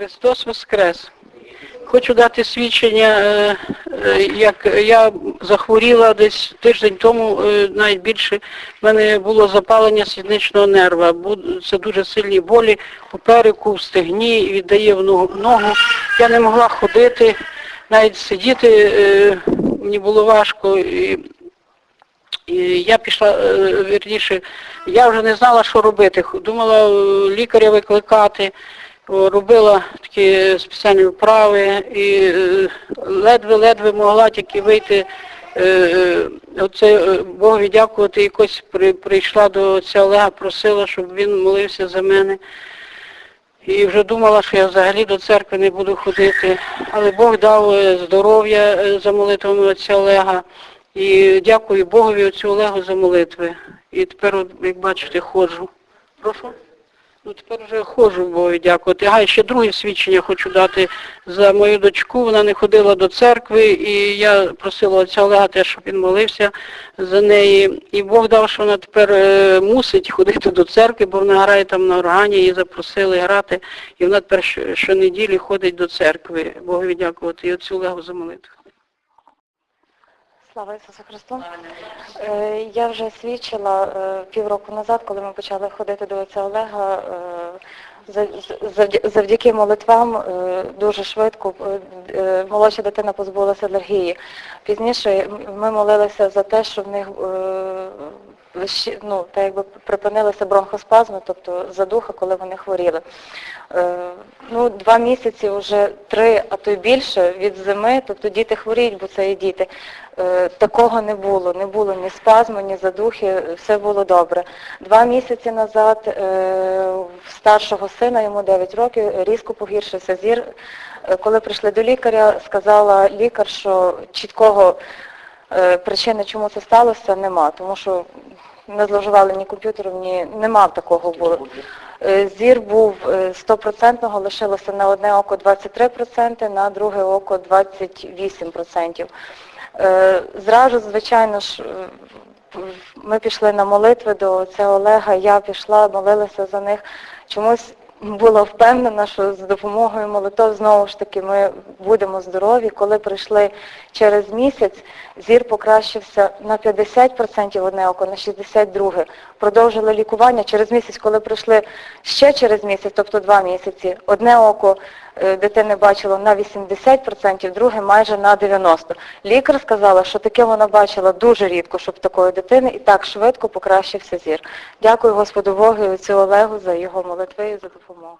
Христос Воскрес. Хочу дати свідчення, е, е, як я захворіла десь тиждень тому, е, навіть більше, в мене було запалення сідничного нерва. Це дуже сильні болі у переку, в стегні, віддає в ногу. Я не могла ходити, навіть сидіти мені було важко. І я пішла, е, вірніше, я вже не знала, що робити. Думала лікаря викликати, робила такі спеціальні вправи і ледве-ледве могла тільки вийти. е, е, Оце е, Богові дякувати, якось при, прийшла до отця Олега, просила, щоб він молився за мене. І вже думала, що я взагалі до церкви не буду ходити. Але Бог дав здоров'я за молитвами отця Олега. І дякую Богові отцю Олегу за молитви. І тепер, як бачите, ходжу. Прошу? Ну тепер вже ходжу Богові дякувати. Ага, ще друге свідчення хочу дати за мою дочку. Вона не ходила до церкви, і я просила отця Олега теж, щоб він молився за неї. І Бог дав, що вона тепер е, мусить ходити до церкви, бо вона грає там на органі, її запросили грати. І вона тепер щонеділі ходить до церкви. Богові дякувати. І отцю Олегу за молитву. Слава Ісусу Христу. Е, Я вже свідчила е, півроку назад, коли ми почали ходити до отця Олега, е, за- завдя- завдяки молитвам дуже швидко молодша дитина позбулася алергії. Пізніше ми молилися за те, що в них ну, так якби припинилися бронхоспазми, тобто задуха, коли вони хворіли. Ну, два місяці, вже три, а то й більше від зими, тобто діти хворіють, бо це і діти. Е, Такого не було, не було ні спазму, ні задухи, все було добре. Два місяці назад е, в старшого сина, йому 9 років, різко погіршився зір. Е, Коли прийшли до лікаря, сказала лікар, що чіткого причини, чому це сталося, нема, тому що не зловживали ні комп'ютером, ні нема такого було. Е, Зір був е, стопроцентного, лишилося на одне око 23%, на друге око 28%. Е, Зразу, звичайно ж, е, ми пішли на молитви до отця Олега, я пішла, молилася за них. Чомусь була впевнена, що з допомогою молитов знову ж таки ми будемо здорові. Коли прийшли через місяць, зір покращився на 50% одне око, на 62%. Продовжили лікування. Через місяць, коли прийшли ще через місяць, тобто два місяці, одне око дитини бачило на 80%, друге майже на 90%. Лікар сказала, що таке вона бачила дуже рідко, щоб такої дитини і так швидко покращився зір. Дякую Господу Богу і отцю Олегу за його молитви і за допомогу.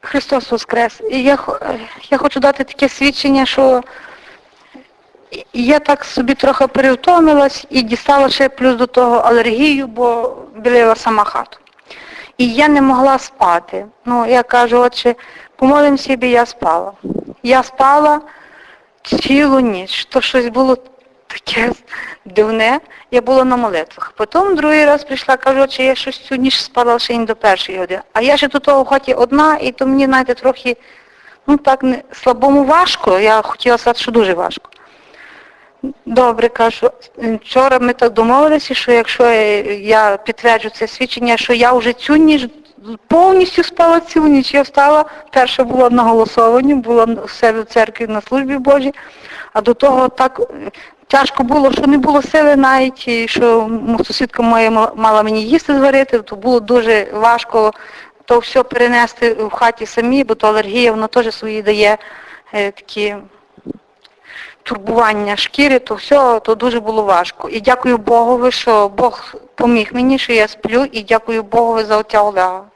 Христос Воскрес. І я, я хочу дати таке свідчення, що я так собі трохи перевтомилась і дістала ще плюс до того алергію, бо білила сама хату. І я не могла спати. Ну, я кажу, отче, помолимося, і я спала. Я спала цілу ніч. То щось було таке дивне. Я була на молитвах. Потім другий раз прийшла, кажу, отче, я щось цю ніч спала ще не до першої години. А я ще до того хаті одна, і то мені, знаєте, трохи, ну так, слабому важко. Я хотіла сказати, що дуже важко. Добре, кажу, вчора ми так домовилися, що якщо я підтверджу це свідчення, що я вже цю ніч повністю спала цю ніч. Я встала, перша була на голосованні, була в себе в церкві на службі Божій, а до того так тяжко було, що не було сили навіть, і що сусідка моя мала мені їсти зварити, то було дуже важко то все перенести в хаті самі, бо то алергія, воно теж свої дає е, такі турбування шкіри, то все, то дуже було важко. І дякую Богові, що Бог поміг мені, що я сплю, і дякую Богові за отця Олега.